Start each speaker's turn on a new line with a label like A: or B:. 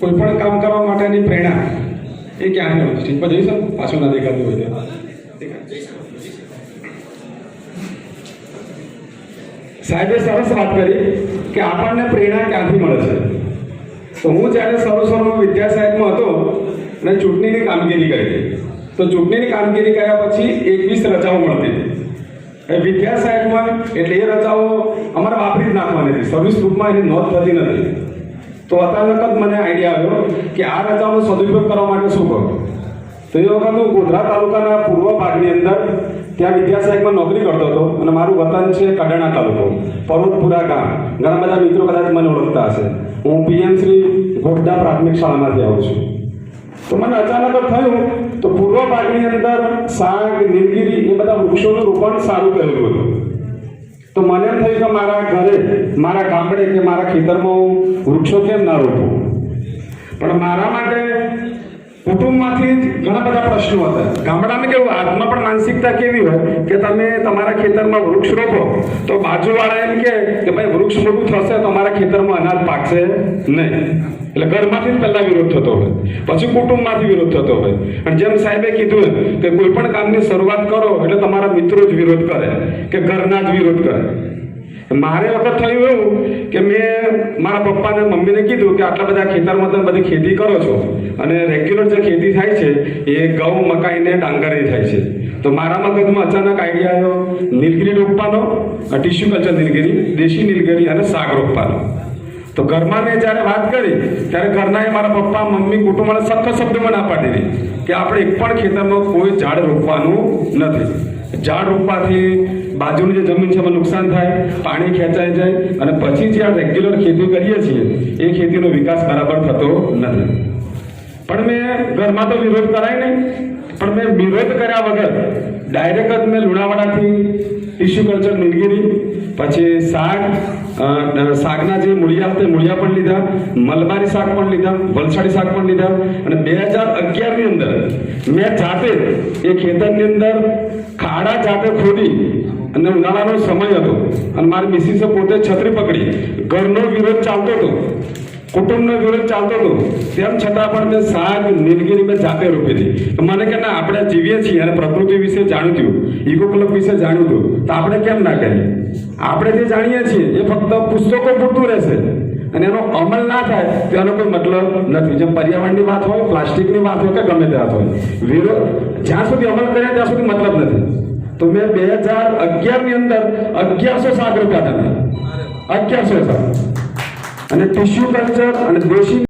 A: કોઈ પણ કામ કરવા માટેની પ્રેરણા એ ક્યાંથી નહોતી સ્ટેજ પર જઈશું પાછું ના દેખાતું હોય સાહેબે સરસ વાત કરી કે આપણને પ્રેરણા ક્યાંથી મળે છે? તો હું જ્યારે સર્વ સર્વ વિદ્યા સાહેબમાં હતો, અને ચૂંટણીની કામગીરી કરી, તો ચૂંટણીની કામગીરી કર્યા પછી એકવીસ રજાઓ મળતી હતી. વિદ્યા સાહેબમાં એટલે એ રજાઓ અમારે વાપરી જ નાખવાની હતી. સર્વિસ ગ્રુપમાં એની નોંધ થતી નથી. તો અચાનક જ મને આઈડિયા આવ્યો કે આ રજાનો સદુપયોગ કરવા માટે શું કરું તો એ વખત હું ગોધરા તાલુકાના પૂર્વ ભાગની અંદર ત્યાં વિદ્યાસાહેબમાં નોકરી કરતો હતો અને મારું વતન છે કડાણા તાલુકો પર્વતપુરા ગામ. ઘણા બધા મિત્રો કદાચ મને ઓળખતા હશે. હું પીએમ શ્રી ગોડા પ્રાથમિક શાળામાંથી આવું છું. તો મને અચાનક જ થયું તો પૂર્વ ભાગની અંદર શાક નીલગીરી એ બધા વૃક્ષોનું રોપણ સારું કરેલું હતું. તો મને એમ થયું કે મારા ઘરે મારા ગામડે કે મારા ખેતરમાં હું વૃક્ષો કેમ ના રોપું? પણ મારા માટે કુટુંબમાંથી જ ઘણા બધા પ્રશ્નો હતા. ગામડામાં કેવું આજમાં પણ માનસિકતા કેવી હોય કે તમે તમારા ખેતરમાં વૃક્ષ રોપો, તો બાજુવાળા એમ કે ભાઈ, વૃક્ષ મોટું થશે તો અમારા ખેતરમાં અનાજ પાકશે નહીં. એટલે ઘરમાંથી જ પહેલાં વિરોધ થતો હોય. પછી કુટુંબમાંથી વિરોધ થતો હોય. અને જેમ સાહેબે કીધું કે કોઈ પણ કામની શરૂઆત કરો એટલે તમારા મિત્રો જ વિરોધ કરે, કે ઘરના જ વિરોધ કરે. મારે વખત થયું એવું કે મેં મારા પપ્પાને મમ્મીને કીધું કે આટલા બધા ખેતરમાં તમે બધી ખેતી કરો છો. અને રેગ્યુલર જે ખેતી થાય છે, એ ઘઉં, મકાઈ ને ડાંગરની થાય છે. તો મારા મગજમાં અચાનક આઈડિયા આવ્યો, નીલગીરી રોપવાનો ટીશ્યુ કલ્ચર નીલગીરી, દેશી નીલગીરી અને શાક રોપવાનો તો ઘરમાં મેં જ્યારે વાત કરી, ત્યારે ઘરનાએ મારા પપ્પા, મમ્મી કુટુંબને સખત શબ્દમાં ના પાડી દીધી કે આપણે એક પણ ખેતરમાં કોઈ ઝાડ રોપવાનું નથી. ઝાડ રોપવાથી બાજુની જે જમીન છે એમાં નુકસાન થાય, પાણી ખેંચાઈ જાય અને પછી જે આ રેગ્યુલર ખેતી કરીએ છીએ, એ ખેતીનો વિકાસ બરાબર થતો નથી. પણ મેં ઘરમાં તો વિરોધ કરાય નહીં, પણ મેં વિરોધ કર્યા વગર ડાયરેક્ટ જ મેં લુણાવાડાથી ટિશ્યુ કલ્ચર નીલગીરી પછી શાક શાકના જે મૂળિયા હતા મૂળિયા પણ લીધા, મલબારી શાક પણ લીધા, વલસાડી શાક પણ લીધા અને બે હજાર અગિયારની અંદર મેં જાતે એ ખેતરની અંદર ખાડા જાતે ખોદી અને ઉનાળાનો સમય હતો અને મારી મિસિસે પોતે છત્રી પકડી. ઘરનો વિરોધ ચાલતો હતો. કુટુંબનો વિરોધ ચાલતો હતો. તેમ છતાં પણ મેં સાગ નીલગીરી મેં જાતે રોપી હતી મને કે ના, આપણે જીવીએ છીએ અને પ્રકૃતિ વિશે જાણ્યું હતું. ઇકો ક્લબ વિશે જાણ્યું હતું. તો આપણે કેમ ના કરીએ આપણે જે જાણીએ છીએ, એ ફક્ત પુસ્તકો પૂરતું રહેશે. અને એનો અમલ ના થાય તેનો કોઈ મતલબ નથી. જેમ પર્યાવરણની વાત હોય, પ્લાસ્ટિકની વાત હોય કે ગમે તે વાત હોય. વિરોધ, જ્યાં સુધી અમલ કરે ત્યાં સુધી મતલબ નથી. તો મેં બે હજાર અગિયારની અંદર અગિયારસો સાત રૂપિયા હતા. અગિયારસો શાક અને ટિશ્યુ કલ્ચર અને દેશી